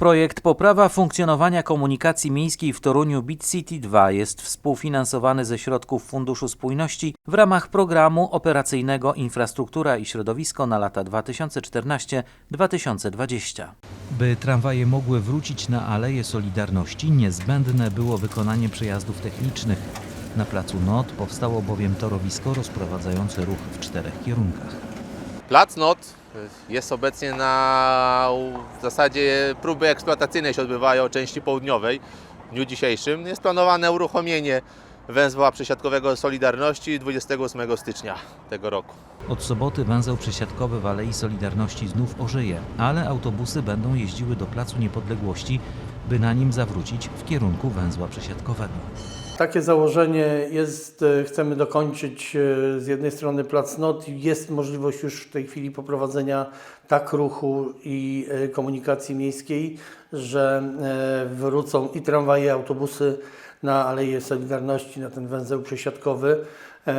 Projekt Poprawa funkcjonowania komunikacji miejskiej w Toruniu Bit City 2 jest współfinansowany ze środków Funduszu Spójności w ramach programu operacyjnego Infrastruktura i Środowisko na lata 2014-2020. By tramwaje mogły wrócić na Aleję Solidarności, niezbędne było wykonanie przejazdów technicznych. Na placu NOT powstało bowiem torowisko rozprowadzające ruch w czterech kierunkach. Plac NOT jest obecnie na w zasadzie próby eksploatacyjne się odbywają części południowej. W dniu dzisiejszym jest planowane uruchomienie węzła przesiadkowego Solidarności 28 stycznia tego roku. Od soboty węzeł przesiadkowy w Alei Solidarności znów ożyje, ale autobusy będą jeździły do Placu Niepodległości, by na nim zawrócić w kierunku węzła przesiadkowego. Takie założenie jest, e, chcemy dokończyć e, z jednej strony plac not. Jest możliwość już w tej chwili poprowadzenia tak ruchu i e, komunikacji miejskiej, że wrócą i tramwaje, i autobusy na Aleję Solidarności, na ten węzeł przesiadkowy. E,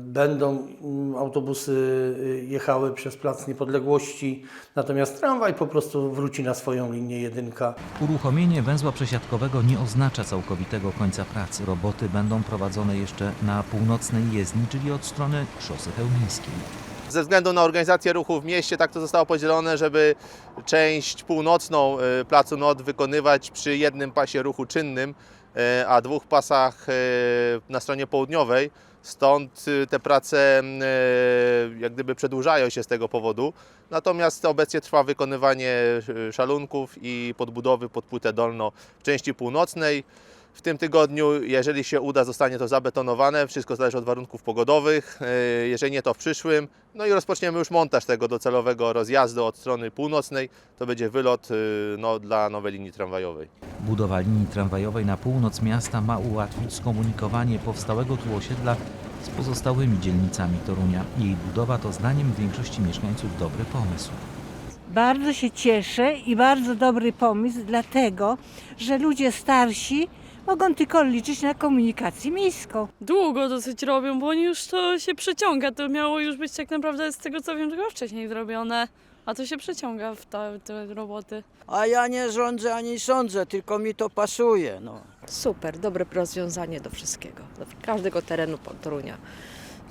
Będą mm, autobusy y, jechały przez Plac Niepodległości, natomiast tramwaj po prostu wróci na swoją linię jedynka. Uruchomienie węzła przesiadkowego nie oznacza całkowitego końca pracy. Roboty będą prowadzone jeszcze na północnej jezdni, czyli od strony szosy chełmińskiej. Ze względu na organizację ruchu w mieście tak to zostało podzielone, żeby część północną y, placu NOT wykonywać przy jednym pasie ruchu czynnym, y, a dwóch pasach y, na stronie południowej. Stąd te prace jak gdyby przedłużają się z tego powodu. Natomiast obecnie trwa wykonywanie szalunków i podbudowy pod płytę dolną w części północnej. W tym tygodniu, jeżeli się uda, zostanie to zabetonowane. Wszystko zależy od warunków pogodowych. Yy, Jeżeli nie, to w przyszłym. No i rozpoczniemy już montaż tego docelowego rozjazdu od strony północnej. To będzie wylot yy, no, dla nowej linii tramwajowej. Budowa linii tramwajowej na północ miasta ma ułatwić skomunikowanie powstałego tu osiedla z pozostałymi dzielnicami Torunia. Jej budowa to zdaniem większości mieszkańców dobry pomysł. Bardzo się cieszę i bardzo dobry pomysł, dlatego że ludzie starsi mogą tylko liczyć na komunikację miejską. Długo dosyć robią, bo oni już to się przeciąga. To miało już być tak naprawdę z tego co wiem, tylko wcześniej zrobione. A to się przeciąga w te, te roboty. A ja nie rządzę ani sądzę, tylko mi to pasuje. No. Super, dobre rozwiązanie do wszystkiego, do każdego terenu Torunia,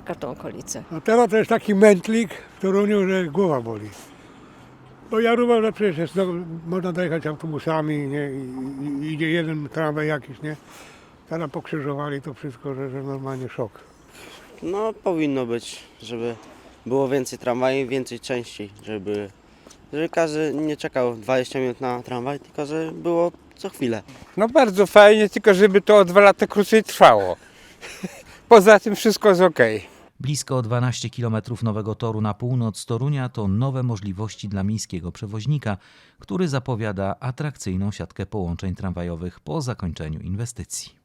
każdą okolicę. No teraz to jest taki mętlik w Toruniu, że głowa boli. Bo ja uważam, że przecież jest, no, można dojechać autobusami, nie? I, i, idzie jeden tramwaj jakiś, nie? Teraz pokrzyżowali to wszystko, że, że normalnie szok. No powinno być, żeby było więcej tramwajów, więcej części, żeby, żeby każdy nie czekał 20 minut na tramwaj, tylko żeby było co chwilę. No bardzo fajnie, tylko żeby to o dwa lata krócej trwało. Poza tym wszystko jest ok. Blisko 12 km nowego toru na północ Torunia to nowe możliwości dla miejskiego przewoźnika, który zapowiada atrakcyjną siatkę połączeń tramwajowych po zakończeniu inwestycji.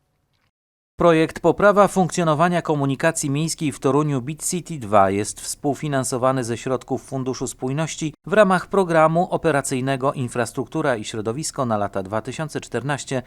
Projekt Poprawa funkcjonowania komunikacji miejskiej w Toruniu Bit City 2 jest współfinansowany ze środków Funduszu Spójności w ramach programu operacyjnego Infrastruktura i Środowisko na lata 2014-2020.